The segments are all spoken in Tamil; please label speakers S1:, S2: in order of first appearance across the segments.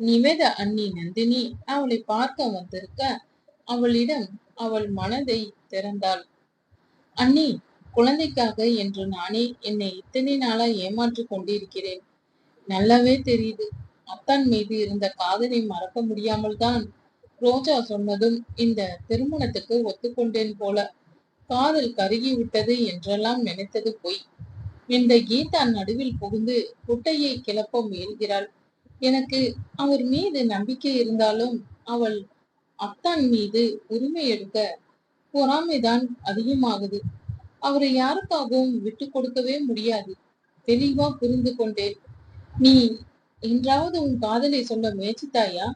S1: நிவேத அண்ணி நந்தினி அவளை பார்க்க வந்திருக்க அவளிடம் அவள் மனதை திறந்தாள். அண்ணி குழந்தைக்காக என்று நானே என்னை இத்தனை நாளா ஏமாற்றிக் கொண்டிருக்கிறேன். நல்லாவே தெரியுது. அத்தான் மீது இருந்த காதலை மறக்க முடியாமல் தான் ரோஜா சொன்னதும் இந்த திருமணத்துக்கு ஒத்துக்கொண்டேன் போல. காதல் கருகி விட்டது என்றெல்லாம் நினைத்தது பொய். இந்த கீதா நடுவில் புகுந்து குட்டையை கிளப்ப முயல்கிறாள். எனக்கு அவர் மீது நம்பிக்கை இருந்தாலும் அவள் அத்தான் மீது உரிமை எடுக்க பொறாமைதான் அதிகமாகுது. அவரை யாருக்காகவும் விட்டு கொடுக்கவே முடியாது. தெளிவா புரிந்து கொண்டேன். நீ என்றாவது உன் காதலை சொல்ல முயற்சித்தாயா?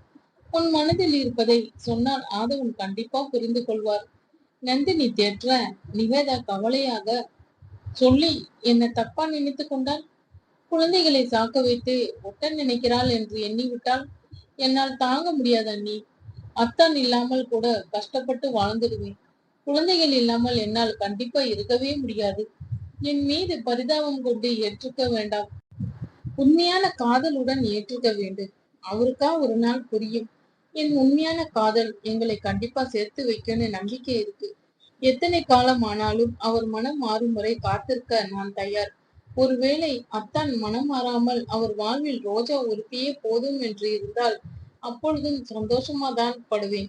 S1: உன் மனதில் இருப்பதை சொன்னால் ஆதவன் கண்டிப்பா புரிந்து கொள்வார். நந்தினி தேற்ற நிவேதா கவலையாக சொல்லி என்ன தப்பா நினைத்து கொண்டான் குழந்தைகளை சாக்க வைத்து ஒட்ட நினைக்கிறாள் என்று எண்ணிவிட்டால் என்னால் தாங்க முடியாது அண்ணி. அத்தான் இல்லாமல் கூட கஷ்டப்பட்டு வாழ்ந்துடுவேன். குழந்தைகள் இல்லாமல் என்னால் கண்டிப்பா இருக்கவே முடியாது. என் மீது பரிதாபம் கொண்டு ஏற்றுக்க வேண்டாம். உண்மையான காதலுடன் ஏற்றுக்க வேண்டும். அவருக்கா ஒரு நாள் புரியும். என் உண்மையான காதல் எங்களை கண்டிப்பா சேர்த்து வைக்கும்னு நம்பிக்கை இருக்கு. எத்தனை காலம் ஆனாலும் அவர் மனம் மாறும் வரை காத்திருக்க நான் தயார். ஒருவேளை அத்தான் மனம் மாறாமல் அவர் வாழ்வில் ரோஜா ஒருத்தியே போதும் என்று இருந்தால் அப்பொழுதும் சந்தோஷமா தான் படுவேன்.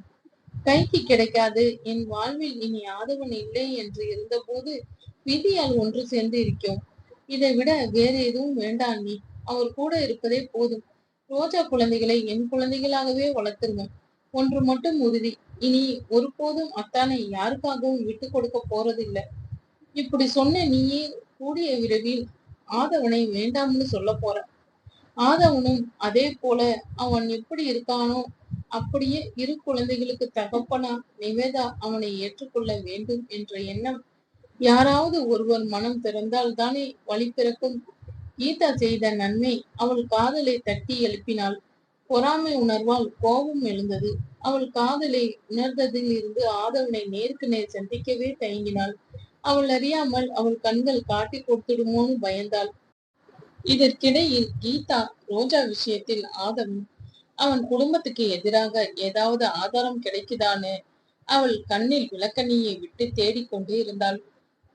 S1: கைக்கு கிடைக்காது என் வாழ்வில் இனி ஆதவன் இல்லை என்று இருந்தபோது விதியால் ஒன்று சேர்ந்து இருக்கோம் இதை விட வேற எதுவும் வேண்டாம் நீ. அவர் கூட இருப்பதே போதும். ரோஜா குழந்தைகளை என் குழந்தைகளாகவே வளர்த்துருவேன். ஒன்று மட்டும் உறுதி. இனி ஒருபோதும் அத்தானை யாருக்காகவும் விட்டு கொடுக்க போறதில்லை. இப்படி சொன்ன நீயே கூடிய விரைவில் ஆதவனை வேண்டாம்னு சொல்ல போற. ஆதவனும் அதே போல அவன் எப்படி இருக்கானோ அப்படியே இரு குழந்தைகளுக்கு தகப்பனா நிவேதா அவனை ஏற்றுக்கொள்ள வேண்டும் என்ற எண்ணம் யாராவது ஒருவர் மனம் திறந்தால் தானே வழி பிறக்கும். கீதா செய்த நன்மை அவள் காதலை தட்டி எழுப்பினாள். பொறாமை உணர்வால் கோபம் எழுந்தது. அவள் காதலை உணர்ந்ததில் இருந்து ஆதவனை நேருக்கு நேர் சந்திக்கவே தயங்கினாள். அவள் அறியாமல் அவள் கண்கள் காட்டி கொடுத்துடுமோன்னு பயந்தாள். இதற்கிடையில் கீதா ரோஜா விஷயத்தில் ஆதவன் அவன் குடும்பத்துக்கு எதிராக ஏதாவது ஆதாரம் கிடைக்குதான்னு? அவள் கண்ணில் விளக்கணியை விட்டு தேடிக்கொண்டே இருந்தாள்.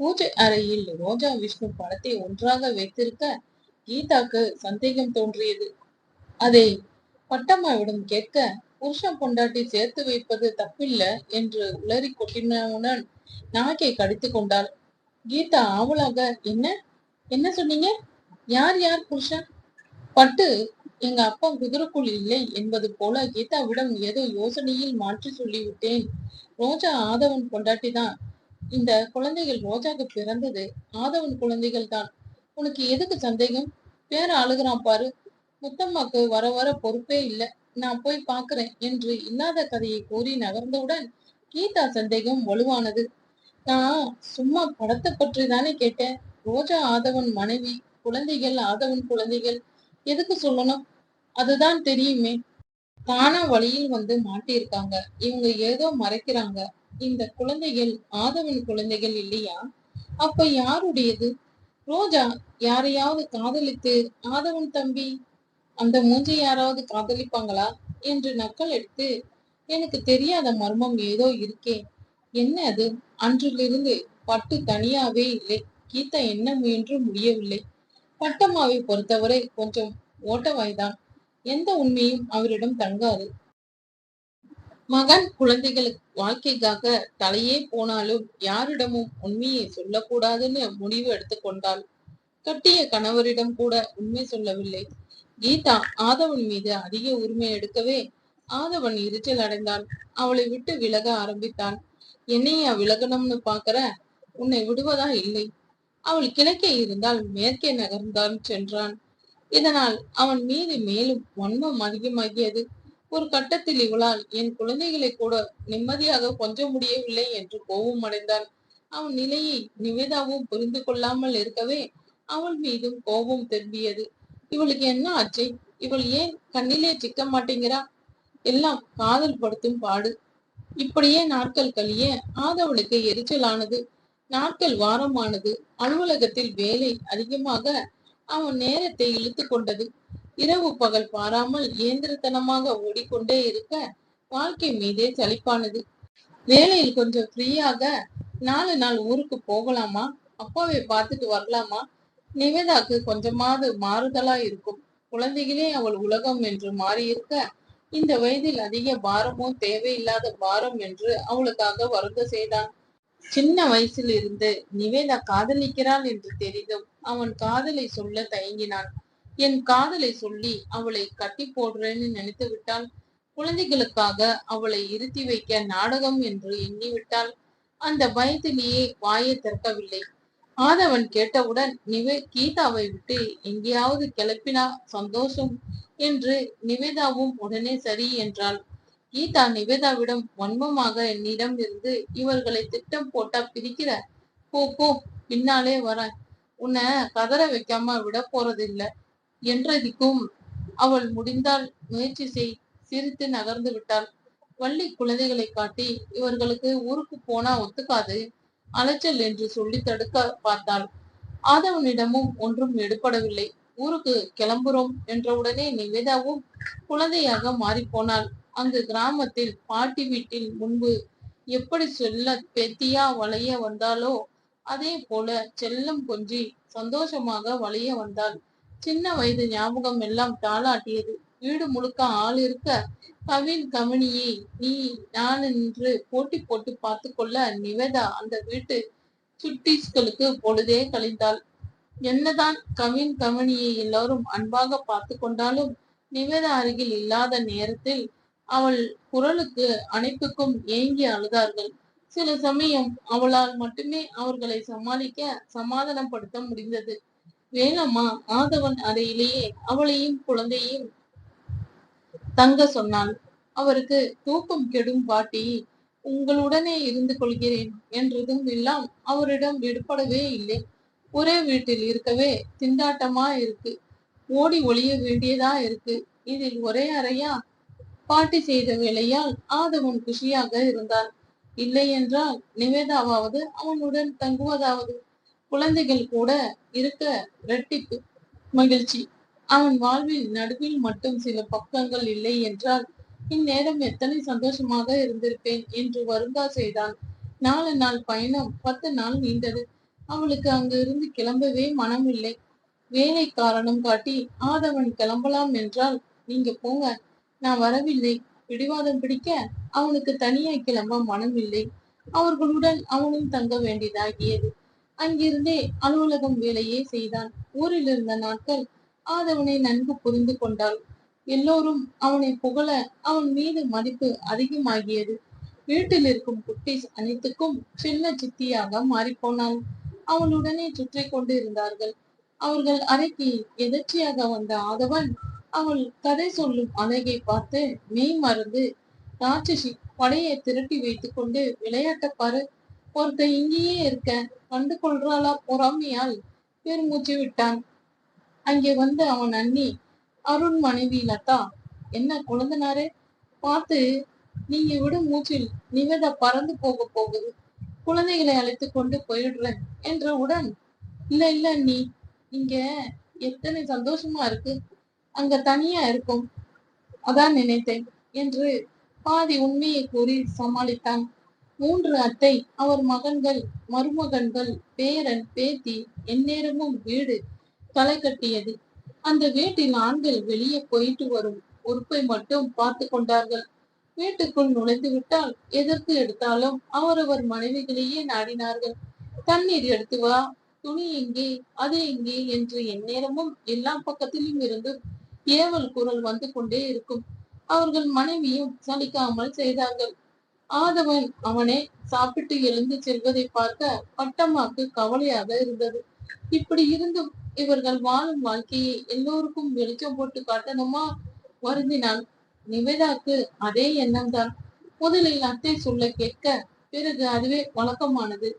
S1: பூஜை அறையில் ரோஜா விஷ்ணு படத்தை ஒன்றாக வைத்திருக்க கீதாக்கு சந்தேகம் தோன்றியது. அதை பட்டம்மாவிடம் கேட்க புருஷன் பொண்டாட்டி சேர்த்து வைப்பது தப்பில்ல என்று உளறி கொட்டினவுடன் நாக்கை கடித்து கொண்டாள். கீதா ஆவலாக என்ன? என்ன சொன்னீங்க? யார் யார் புருஷன்? பட்டு எங்க அப்பா குதிரைக்குள் இல்லை என்பது போல கீதாவிடம் ஏதோ யோசனையில் மாற்றி சொல்லிவிட்டேன். ரோஜா ஆதவன் பொண்டாட்டி தான். இந்த குழந்தைகள் ரோஜாக்கு பிறந்தது. ஆதவன் குழந்தைகள் தான். உனக்கு எதுக்கு சந்தேகம்? பேர அழுகிறான் பாரு. முத்தம்மாக்கு வர வர பொறுப்பே இல்லை. நான் போய் பார்க்கிறேன் என்று இல்லாத கதையை கூறி நகர்ந்தவுடன் கீதா சந்தேகம் வலுவானது. நான் சும்மா படத்தை பற்றி தானே கேட்டேன். ரோஜா ஆதவன் மனைவி குழந்தைகள் ஆதவன் குழந்தைகள் எதுக்கு சொல்லணும்? அதுதான் தெரியுமே. தானா வழியில் வந்து மாட்டியிருக்காங்க. இவங்க ஏதோ மறைக்கிறாங்க. இந்த குழந்தைகள் ஆதவன் குழந்தைகள் இல்லையா? அப்ப யாருடையது? ரோஜா யாரையாவது காதலித்து ஆதவன் தம்பி அந்த மூஞ்சை யாராவது காதலிப்பாங்களா? என்று நக்கல் எடுத்து எனக்கு தெரியாத மர்மம் ஏதோ இருக்கே. என்ன அது? அன்றிலிருந்து பட்டு தனியாவே இல்லை. கீதா என்ன முயன்று முடியவில்லை. பட்டம்மாவை பொறுத்தவரை கொஞ்சம் ஓட்டவாய்தான். எந்த உண்மையும் அவரிடம் தங்காது. மகன் குழந்தைகளுக்கு வாழ்க்கைக்காக தலையே போனாலும் யாரிடமும் உண்மையை சொல்லக்கூடாதுன்னு முடிவு எடுத்துக்கொண்டாள் கட்டிய கணவரிடம் கூட உண்மை சொல்லவில்லை. கீதா ஆதவன் மீது அதிக உரிமை எடுக்கவே ஆதவன் எரிச்சல் அடைந்தான் அவளை விட்டு விலக ஆரம்பித்தான். என்னையா விலகணும்னு பாக்குற? உன்னை விடுவதா இல்லை. அவள் கிழக்கே இருந்தால் மேற்கே நகர்ந்தான் சென்றான். இதனால் அவன் மீது மேலும் வன்மம் அதிகமாகியது. ஒரு கட்டத்தில் இவளால் என் குழந்தைகளை கூட நிம்மதியாக கொஞ்ச முடியவில்லை என்று கோபம் அடைந்தான். அவன் நிலையை நிவேதாவும் புரிந்து கொள்ளாமல் இருக்கவே அவள் மீதும் கோபம் திரும்பியது. இவளுக்கு என்ன ஆச்சு? இவள் ஏன் கண்ணிலே சிக்க மாட்டேங்கிறா? எல்லாம் காதல் படுத்தும் பாடு. இப்படியே நாட்கள் கழிய ஆதவனுக்கு எரிச்சலானது. நாட்கள் வாரமானது. அலுவலகத்தில் வேலை அதிகமாக அவன் நேரத்தை இழுத்து கொண்டது. இரவு பகல் பாராமல் இயந்திரத்தனமாக ஓடிக்கொண்டே இருக்க வாழ்க்கை மீதே சலிப்பானது. வேலையில் கொஞ்சம் ஃப்ரீயாக நாலு நாள் ஊருக்கு போகலாமா? அப்பாவை பார்த்துட்டு வரலாமா? நிவேதாக்கு கொஞ்சமாவது மாறுதலா இருக்கும். குழந்தைகளே அவள் உலகம் என்று மாறியிருக்க இந்த வயதில் அதிக பாரமோ தேவையில்லாத பாரம் என்று அவளுக்காக வருந்த செய்தான். சின்ன வயசில் இருந்து நிவேதா காதலிக்கிறாள் என்று தெரிந்தும் அவன் காதலை சொல்ல தயங்கினான் என் காதலை சொல்லி அவளை கட்டி போடுறேன்னு நினைத்து விட்டாள். குழந்தைகளுக்காக அவளை இருத்தி வைக்க நாடகம் என்று எண்ணிவிட்டாள். அந்த பயத்திலேயே வாயை திறக்கவில்லை. ஆதவன் கேட்டவுடன் நிவே கீதாவை விட்டு எங்கேயாவது கிளப்பினா சந்தோஷம்? என்று நிவேதாவும் உடனே சரி என்றாள். கீதா நிவேதாவிடம் வன்மமாக என்னிடம் இருந்து இவர்களை திட்டம் போட்டா பிரிக்கிற? போ போ பின்னாலே வர உன்னை கதற வைக்காம விட போறதில்ல என்றதிக்கும் அவள் முடிந்தால் முயற்சி செய் சிரித்து நகர்ந்து விட்டாள். வள்ளி குழந்தைகளை காட்டி இவர்களுக்கு ஊருக்கு போனா ஒத்துக்காது. அலைச்சல் என்று சொல்லி தடுக்க பார்த்தாள். ஆதவனிடமும் ஒன்றும் எடுபடவில்லை. ஊருக்கு கிளம்புறோம் என்றவுடனே நிவேதாவும் குழந்தையாக மாறிப்போனாள். அங்கு கிராமத்தில் பாட்டி வீட்டில் முன்பு எப்படி சொல்ல பெத்தியா வளைய வந்தாலோ அதே போல செல்லம் கொஞ்சி சந்தோஷமாக வளைய வந்தாள். சின்ன வயது ஞாபகம் எல்லாம் தாளாட்டியது. வீடு முழுக்க ஆள் இருக்க கவின் கமனியை நீ நான் என்று போட்டி போட்டு பார்த்து கொள்ள நிவேதா அந்த வீட்டு சுட்டீஸ்களுக்கு பொழுதே கழிந்தாள். என்னதான் கவின் கவினியை எல்லாரும் அன்பாக பார்த்து கொண்டாலும் நிவேதா அருகில் இல்லாத நேரத்தில் அவள் குரலுக்கு அனைத்துக்கும் ஏங்கி அழுதார்கள். சில சமயம் அவளால் மட்டுமே அவர்களை சமாளிக்க சமாதானப்படுத்த முடிந்தது. வேலம்மா ஆதவன் அறையிலேயே அவளையும் குழந்தையும் தங்க சொன்னான். அவருக்கு தூக்கம் கெடும் பாட்டி உங்களுடனே இருந்து கொள்கிறேன் என்றதும் எல்லாம் அவரிடம் விடுபடவே இல்லை. ஒரே வீட்டில் இருக்கவே திண்டாட்டமா இருக்கு. ஓடி ஒளிய வேண்டியதா இருக்கு. இதில் ஒரே அறையா பாட்டி செய்த வேலையால் ஆதவன் குஷியாக இருந்தான். இல்லை என்றால் நிவேதாவாவது அவனுடன் தங்குவதாவது. குழந்தைகள் கூட இருக்க ரெட்டிப்பு மகிழ்ச்சி. அவன் வாழ்வில் நடுவில் மட்டும் சில பக்கங்கள் இல்லை என்றால் இந்நேரம் எத்தனை சந்தோஷமாக இருந்திருப்பேன் என்று வருந்தா செய்தான். நாலு நாள் பயணம் பத்து நாள் நீண்டது. அவளுக்கு அங்கிருந்து கிளம்பவே மனம் இல்லை வேலை காரணம் காட்டி ஆதவன் கிளம்பலாம் என்றால் நீங்க போங்க. நான் வரவில்லை. பிடிவாதம் பிடிக்க அவனுக்கு தனியாய் கிளம்ப மனம் இல்லை அவர்களுடன் அவனும் தங்க வேண்டியதாகியது. அங்கிருந்தே அலுவலகம் வேலையே செய்தான். ஊரில் இருந்த நாட்கள் ஆதவனை நன்கு புரிந்து கொண்டாள். எல்லோரும் அவனை புகழ அவன் மீது மதிப்பு அதிகமாகியது. வீட்டில் இருக்கும் குட்டீஸ் அனைத்துக்கும் சின்ன சித்தியாக மாறிப்போனாள். அவளுடனே சுற்றி கொண்டு இருந்தார்கள் அவர்கள் அறைக்கு எதர்ச்சியாக வந்த ஆதவன் அவள் கதை சொல்லும் அழகை பார்த்து மெய் மறந்து ராட்சசி படையை திரட்டி வைத்துக் கொண்டு விளையாட்ட பாரு. ஒருத்த இங்கேயே இருக்க. கண்டு கொள்றாளா பொறாமையால்? பெருமூச்சு விட்டான். அங்கே வந்து அவன் அண்ணி அருண் மனைவி லதா என்ன குழந்தனாரே? பார்த்து நீங்க விடும் மூச்சில் நிவேதா பறந்து போக. போகுது குழந்தைகளை அழைத்து கொண்டு போயிடுறேன் என்றவுடன் இல்ல இல்ல நீ இங்க எத்தனை சந்தோஷமா இருக்கு. அங்க தனியா இருக்கும். அதான் நினைத்தேன் என்று பாதி உண்மையை கூறி சமாளித்தான். மூன்று அத்தை அவர் மகன்கள் மருமகன்கள் பேரன் பேத்தி எந்நேரமும் வீடு தலை கட்டியது. அந்த வீட்டில் ஆண்கள் வெளியே போயிட்டு வரும். உறுப்பை மட்டும் பார்த்து கொண்டார்கள். வீட்டுக்குள் நுழைந்து விட்டால் எதற்கு எடுத்தாலும் அவரவர் மனைவிகளையே நாடினார்கள். தண்ணீர் எடுத்து வா. துணி எங்கே? அது எங்கே? என்று எந்நேரமும் எல்லா பக்கத்திலும் இருந்து ஏவல் குரல் வந்து கொண்டே இருக்கும். அவர்கள் மனைவியும் சலிக்காமல் செய்தார்கள். ஆதவன் அவனே சாப்பிட்டு எழுந்து செல்வதை பார்க்க பட்டம்மாக்கு கவலையாக இருந்தது. இப்படி இருந்தும் இவர்கள் வாழும் வாழ்க்கையை எல்லோருக்கும் வெளிச்சம் போட்டு காட்டணுமா? வருந்தினான். நிவேதாக்கு அதே எண்ணம் தான் முதலில் அத்தை சொல்ல கேட்க பிறகு அதுவே வழக்கமானது.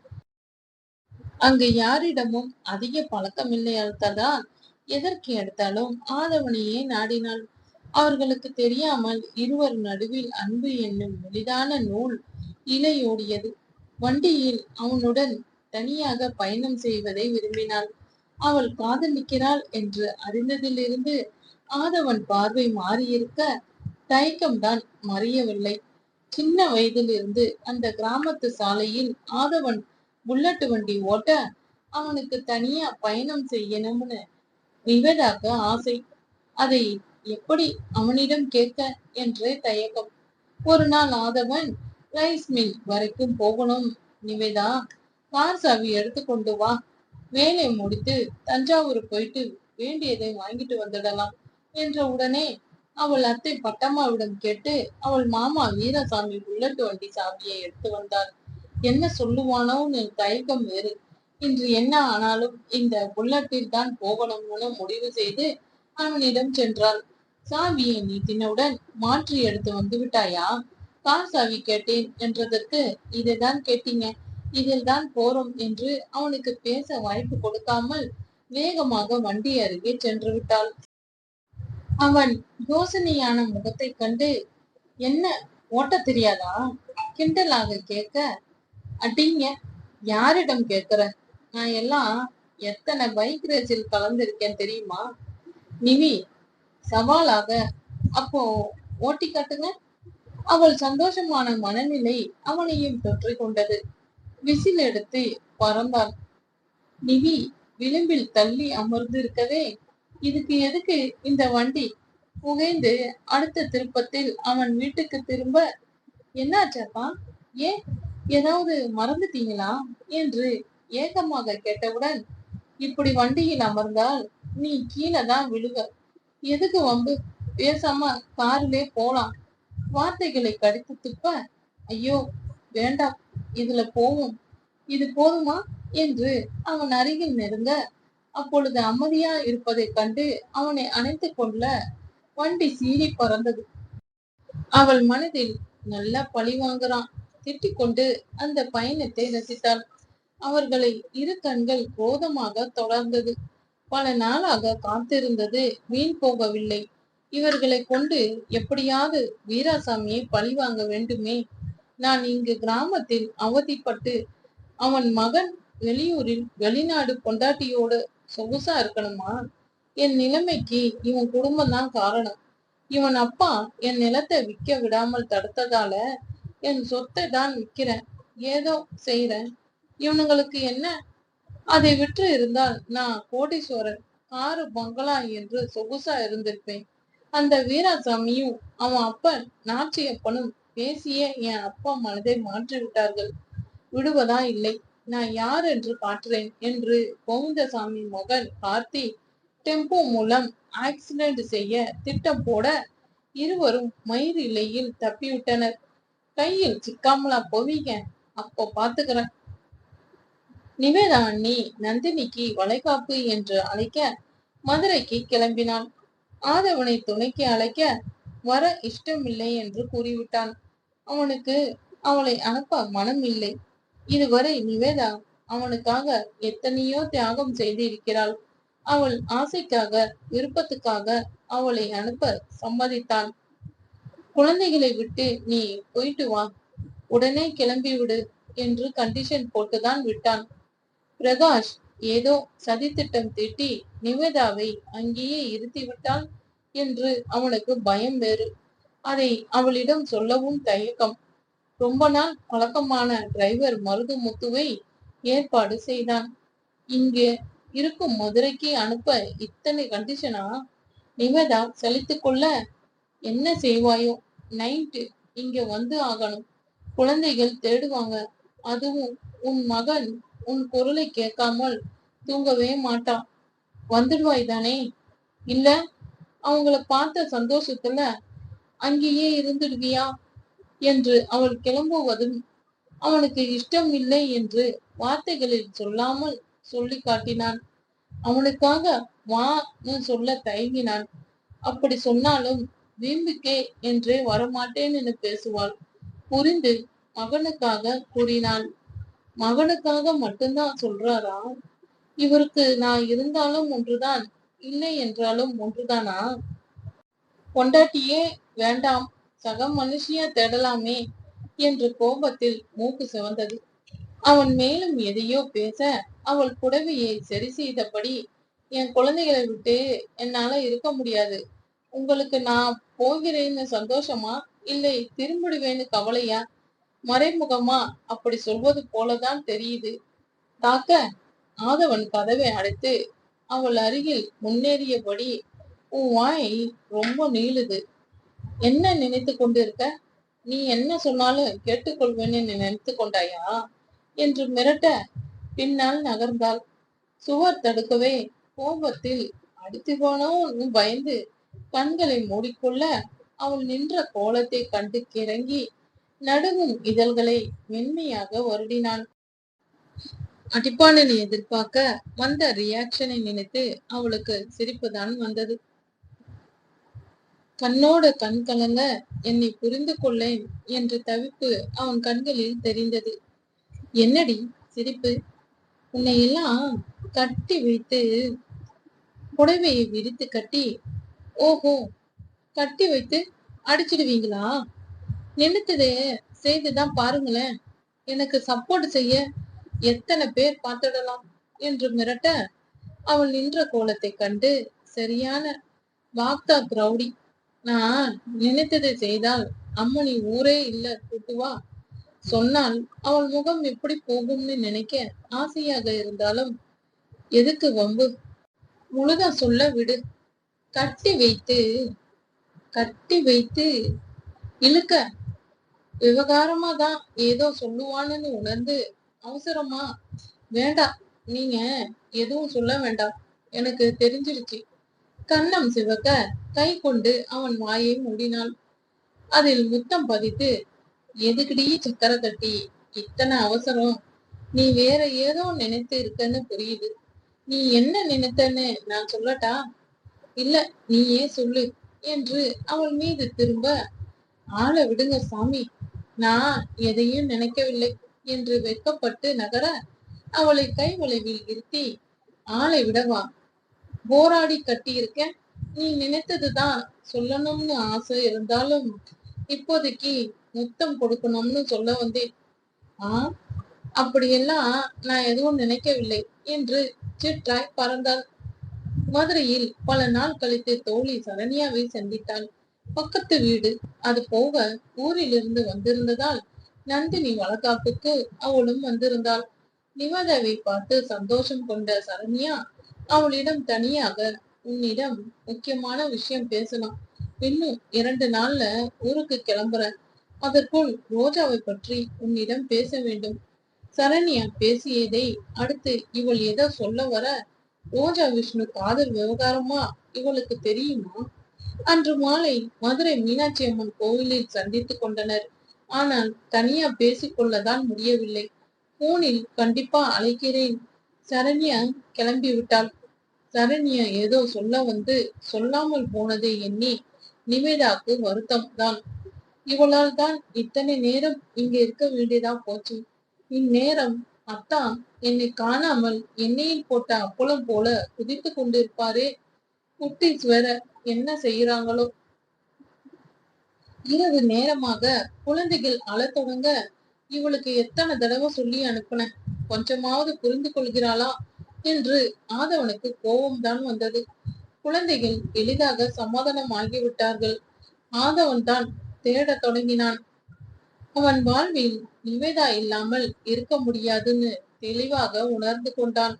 S1: அங்கு யாரிடமும் அதிக பழக்கமில்லை அழுத்ததான் எதற்கு எடுத்தாலும் ஆதவனையே நாடினாள். அவர்களுக்கு தெரியாமல் இருவர் நடுவில் அன்பு என்னும் எளிதான நூல் இலையோடியது. வண்டியில் அவனுடன் தனியாக பயணம் செய்வதை விரும்பினாள். அவள் காதலிக்கிறாள் என்று அறிந்ததிலிருந்து ஆதவன் பார்வை மாறியிருக்க தயக்கம்தான் மறையவில்லை. சின்ன வயதிலிருந்து அந்த கிராமத்து சாலையில் ஆதவன் புல்லட் வண்டி ஓட்ட அவனுக்கு தனியா பயணம் செய்யணும்னு நிவேதாக்கு ஆசை. அதை எப்படி அவனிடம் கேட்க என்றே தயக்கம். ஒரு நாள் ஆதவன் ரைஸ் மில் வரைக்கும் போகணும் நிவேதா. கார் சாவி எடுத்துக்கொண்டு வா. வேலை முடித்து தஞ்சாவூர் போயிட்டு வேண்டியதை வாங்கிட்டு வந்துடலாம் என்ற உடனே அவள் அத்தை பட்டம்மாவிடம் கேட்டு அவள் மாமா வீரசாமி புல்லட் வண்டி சாவியை எடுத்து வந்தார். என்ன சொல்லுவானோன்னு தயக்கம் வேறு. இன்று என்ன ஆனாலும் இந்த புல்லட்டில் தான் போகணும்னு முடிவு செய்து அவனிடம் சென்றாள். சாவியை நீட்டினவுடன் மாற்றி எடுத்து வந்து விட்டாயா? கார் சாவி கேட்டேன் என்றதற்கு இதைதான் கேட்டீங்க. இதில் தான் போறோம் என்று அவனுக்கு பேச வாய்ப்பு கொடுக்காமல் வேகமாக வண்டி அருகே சென்று விட்டாள். அவன் யோசனையான முகத்தை கண்டு என்ன ஓட்ட தெரியாதா? கிண்டலாக கேட்க அடிங்க யாரிடம் கேக்குற நான் எல்லாம் எத்தனை பைக் ரேஸில் கலந்திருக்கேன் தெரியுமா? நிவி சவாலாக. அப்போ ஓட்டி காட்டுங்க. அவள் சந்தோஷமான மனநிலை அவனையும் தொற்றிக் கொண்டது விசில் எடுத்து பறந்தான் நிவி விளிம்பில் தள்ளி அமர்ந்து இருக்கவே இதுக்கு எதுக்கு இந்த வண்டி புகைந்து அடுத்த திருப்பத்தில் அவன் வீட்டுக்கு திரும்ப என்னாச்சப்பா? ஏன்? ஏதாவது மறந்துட்டீங்களா என்று ஏகமாக கேட்டவுடன் இப்படி வண்டியில் அமர்ந்தால் நீ கீழே தான் விழுவ. எதுக்கு வம்பு? பேசாம காரிலே போலாம். வார்த்தைகளை கடித்து துப்ப. ஐயோ வேண்டாம். இதுல போவோம். இது போதுமா? என்று அவன் அருகில் நெருங்க அப்பொழுது அமைதியா இருப்பதை கண்டு அவனை அணைத்து கொள்ள வண்டி சீறி பறந்தது. அவள் மனதில் நல்லா பழி வாங்குறான். திட்டிக்கொண்டு அந்த பயணத்தை ரசித்தாள். அவர்களை இரு கண்கள் கோதமாக தொடர்ந்தது. பல நாளாக காத்திருந்தது வீண் போகவில்லை. இவர்களை கொண்டு எப்படியாவது வீராசாமியை பழி வாங்க வேண்டுமே நான் இங்கு கிராமத்தில் அவதிப்பட்டு அவன் மகன் வெளியூரில் வெளிநாடு கொண்டாட்டியோடு சொகுசா இருக்கணுமா? என் நிலைமைக்கு இவன் குடும்பம் தான் காரணம். இவன் அப்பா என் நிலத்தை விற்க விடாமல் தடுத்ததால என் சொத்தை தான் விற்கிறேன் ஏதோ செய்யறேன் இவனுங்களுக்கு என்ன? அதை விற்று இருந்தால் நான் கோடீஸ்வரன் ஆறு பங்களா என்று சொகுசா இருந்திருப்பேன். அந்த வீராசாமியும் அவன் அப்பன் நாச்சியப்பனும் பேசிய என் அப்பா மனதை மாற்றி விட்டார்கள் விடுவதா இல்லை. நான் யார் என்று காட்டுறேன் என்று கோவிந்தசாமி மகன் கார்த்தி டெம்போ மூலம் ஆக்சிடென்ட் செய்ய திட்டம் போட இருவரும் மயிர் இலையில் தப்பிவிட்டனர். கையில் சிக்காமலா போவீங்க அப்போ பாத்துக்கிறேன் நிவேதா அண்ணி நந்தினிக்கு வளைகாப்பு என்று அழைக்க மதுரைக்கு கிளம்பினான் ஆதவனை துணைக்கு அழைக்க வர இஷ்டமில்லை என்று கூறிவிட்டான். அவனுக்கு அவளை அனுப்ப மனம் இல்லை. இதுவரை நிவேதா அவனுக்காக எத்தனையோ தியாகம் செய்திருக்கிறாள். அவள் ஆசைக்காக விருப்பத்துக்காக அவளை அனுப்ப சம்மதித்தான் குழந்தைகளை விட்டு நீ போயிட்டு வா. உடனே கிளம்பி விடு என்று கண்டிஷன் போட்டுதான் விட்டான். பிரகாஷ் ஏதோ சதித்திட்டம் தீட்டி நிவேதாவை அங்கேயே இருத்திவிட்டாள் என்று அவனுக்கு பயம் வேறு. அதை அவளிடம் சொல்லவும் தயக்கம். ரொம்ப நாள் பழக்கமான டிரைவர் மருதுமுத்துவை ஏற்பாடு செய்தான். இங்கு இருக்கும் மதுரைக்கு அனுப்ப இத்தனை கண்டிஷனா நிவேதா சலித்து கொள்ள என்ன செய்வாயோ? நைட்டு இங்க வந்து ஆகணும். குழந்தைகள் தேடுவாங்க. அதுவும் உன் மகன் உன் குரலை கேட்காமல் தூங்கவே மாட்டான் வந்துடுவாய் தானே? இல்ல அவங்கள பார்த்த சந்தோஷத்துல அங்கேயே இருந்துடுவியா? என்று அவள் கிளம்புவதும் அவனுக்கு இஷ்டம் இல்லை என்று வார்த்தைகளில் சொல்லாமல் சொல்லி காட்டினான். அவனுக்காக வான்னு சொல்ல தயங்கினான். அப்படி சொன்னாலும் வீம்புக்கே என்றே வரமாட்டேன் பேசுவாள். புரிந்து மகனுக்காக கூறினாள். மகனுக்காக மட்டும்தான் சொல்றாரா? இவருக்கு நான் இருந்தாலும் ஒன்றுதான் இல்லை என்றாலும் ஒன்றுதானா? பொண்டாட்டியே வேண்டாம் சக மனுஷியா தேடலாமே என்று கோபத்தில் மூக்கு சிவந்தது. அவன் மேலும் எதையோ பேச அவள் புடவையை சரி செய்தபடி என் குழந்தைகளை விட்டு என்னால இருக்க முடியாது. உங்களுக்கு நான் போகிறேன்னு சந்தோஷமா? இல்லை திரும்பிடுவேன்னு கவலையா? மறைமுகமா அப்படி சொல்வது போலதான் தெரியுது. தாக்க ஆதவன் கதவை அடைத்து அவள் அருகில் முன்னேறியபடி உன் வாய் ரொம்ப நீளுது. என்ன நினைத்து கொண்டிருக்க? நீ என்ன சொன்னாலும் கேட்டுக்கொள்வேன்னு நினைத்து கொண்டாயா? என்று மிரட்ட பின்னால் நகர்ந்தாள். சுவர் தடுக்கவே கோபத்தில் அடித்து போனோன்னு பயந்து கண்களை மூடிக்கொள்ள அவள் நின்ற கோலத்தை கண்டு கிறங்கி நடுங்கும் இதழ்களை மென்மையாக வருடினான். அடிப்பாளனை எதிர்பார்க்க வந்த ரியாக்ஷனை நினைத்து அவளுக்கு சிரிப்புதான் வந்தது. கண்ணோட கண் கலங்க என்னை புரிந்து கொள்ளேன் என்ற தவிப்பு அவன் கண்களில் தெரிந்தது. என்னடி சிரிப்பு? உன்னை எல்லாம் கட்டி வைத்து புடவையை விரித்து கட்டி ஓஹோ கட்டி வைத்து அடிச்சிடுவீங்களா? நினைத்ததே செய்துதான் பாருங்களேன். எனக்கு சப்போர்ட் செய்ய எத்தனை பேர் பார்த்துடலாம்? என்று மிரட்ட அவள் நின்ற கோலத்தை கண்டு சரியான வாக்தா கிரௌடி நான் நினைத்ததை செய்தால் அம்மனி ஊரே இல்ல கூட்டுவா சொன்னால் அவள் முகம் எப்படி போகும்னு நினைக்க ஆசையாக இருந்தாலும் எதுக்கு வம்பு? முழுதா சொல்ல விடு. கட்டி வைத்து கட்டி வைத்து இழுக்க விவகாரமா தான் ஏதோ சொல்லுவான்னு உணர்ந்து அவசரமா? வேண்டாம். நீங்க எதுவும் சொல்ல வேண்டாம். எனக்கு தெரிஞ்சிருச்சு. கண்ணம் சிவக்க கை கொண்டு அவன் வாயை மூடினாள். அதில் முத்தம் பதித்து எதுக்குடி சக்கரை கட்டி இத்தனை அவசரம். நீ வேற ஏதோ நினைத்து இருக்கன்னு புரியுது. நீ என்ன நினைத்தன்னு நான் சொல்லட்டா? இல்ல நீயே சொல்லு என்று அவள் மீது திரும்ப ஆளை விடுங்க சாமி. நான் எதையும் நினைக்கவில்லை. என்று வெட்கப்பட்டு நகர அவளை கை வளைவில் இருத்தி ஆளை விடவா? போராடி கட்டியிருக்க நீ நினைத்ததுதான் சொல்லணும்னு ஆசை இருந்தாலும் இப்போதைக்கு முத்தம் கொடுக்கணும்னு சொல்ல வந்தேன். ஆ? அப்படியெல்லாம் நான் எதுவும் நினைக்கவில்லை என்று சிற்றாய் பறந்தாள். மதுரையில் பல நாள் கழித்து தோழி சரண்யாவை சந்தித்தாள். பக்கத்து வீடு அது போக ஊரிலிருந்து வந்திருந்ததால் நந்தினி வளகாப்புக்கு அவளும் வந்திருந்தாள். நிவதாவை பார்த்து சந்தோஷம் கொண்ட சரண்யா அவளிடம் தனியாக உன்னிடம் முக்கியமான விஷயம் பேசணும் இன்னும் இரண்டு நாள்ல ஊருக்கு கிளம்புற அதற்குள் ரோஜாவை பற்றி உன்னிடம் பேச வேண்டும் சரண்யா பேசியதை அடுத்து இவள் ஏதோ சொல்ல வர ரோஜா விஷ்ணு காதல் விவகாரமா? இவளுக்கு தெரியுமா அன்று மாலை மதுரை மீனாட்சி அம்மன் கோவிலில் சந்தித்துக் கொண்டனர். ஆனால் தனியா பேசிக்கொள்ளதான் முடியவில்லை. போனில் கண்டிப்பா அழைக்கிறேன். சரண்யா கிளம்பி விட்டாள் சரண்யா ஏதோ சொல்ல வந்து சொல்லாமல் போனதை எண்ணி நிவேதாக்கு வருத்தம் தான். இவளால் தான் இத்தனை நேரம் இங்க இருக்க வேண்டியதா போச்சு. இந்நேரம் அத்தா என்னை காணாமல் எண்ணெயில் போட்ட அப்பளம் போல குதித்து கொண்டிருப்பாரே. குட்டீஸ் வேற என்ன செய்யறாங்களோ இரவு நேரமாக குழந்தைகள் அழத் தொடங்க இவளுக்கு எத்தனை தடவை சொல்லி அனுப்பின கொஞ்சமாவது புரிந்து கொள்கிறாளா? என்று ஆதவனுக்கு கோபம்தான் வந்தது. குழந்தைகள் எளிதாக சமாதானம் ஆகிவிட்டார்கள் ஆதவன் தான் தேடத் தொடங்கினான். அவன் வாழ்வில் நிவேதா இல்லாமல் இருக்க முடியாதுன்னு தெளிவாக உணர்ந்து கொண்டான்.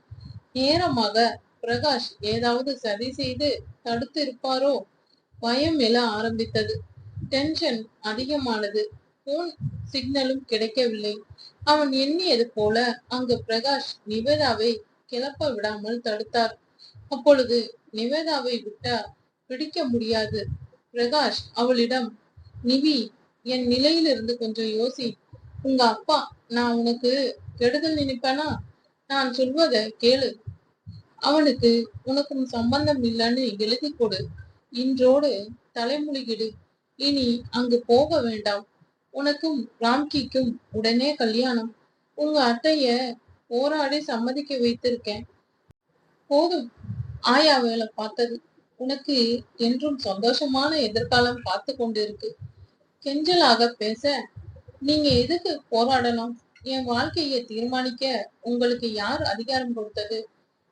S1: நேரமாக பிரகாஷ் ஏதாவது சரி செய்து தடுத்து இருப்பாரோ பயம் எழ ஆரம்பித்தது. டென்ஷன் அதிகமானது. போன் சிக்னலும் கிடைக்கவில்லை. அவன் எண்ணியது போல அங்கு பிரகாஷ் நிவேதாவை கிளப்ப விடாமல் தடுத்தார். அப்பொழுது நிவேதாவை விட்டா பிடிக்க முடியாது. பிரகாஷ் அவளிடம் நிவி என் நிலையிலிருந்து கொஞ்சம் யோசி. உங்க அப்பா நான் உனக்கு கெடுதல் நினைப்பேனா? நான் சொல்வத கேளு. அவனுக்கு உனக்கும் சம்பந்தம் இல்லைன்னு எழுதி கொடு. இன்றோடு தலைமொழிகிடு. இனி அங்கு போக வேண்டாம். உனக்கும் ராம்கிக்கும் உடனே கல்யாணம். உங்க அத்தைய போராடி சம்மதிக்க வைத்திருக்கேன். போதும். ஆயா வேலை பார்த்தது. உனக்கு என்றும் சந்தோஷமான எதிர்காலம் பார்த்து கொண்டிருக்கு. கெஞ்சலாக பேச நீங்க எதுக்கு போராடணும்? என் வாழ்க்கையை தீர்மானிக்க உங்களுக்கு யார் அதிகாரம் கொடுத்தது?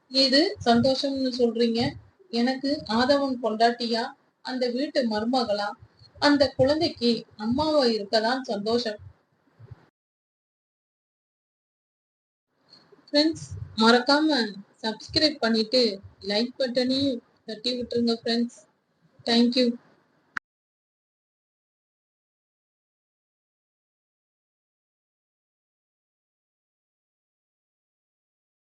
S1: இது சந்தோஷம்னு சொல்றீங்க? எனக்கு ஆதவன் கொண்டாட்டியா அந்த வீட்டு மருமகளா? அந்த குழந்தைக்கு அம்மாவா இருக்கதான் சந்தோஷம். ஃப்ரெண்ட்ஸ் மறக்காம சப்ஸ்கிரைப் பண்ணிட்டு லைக் பட்டனையும் தட்டி விட்டுருங்க ஃப்ரெண்ட்ஸ் தேங்க்யூ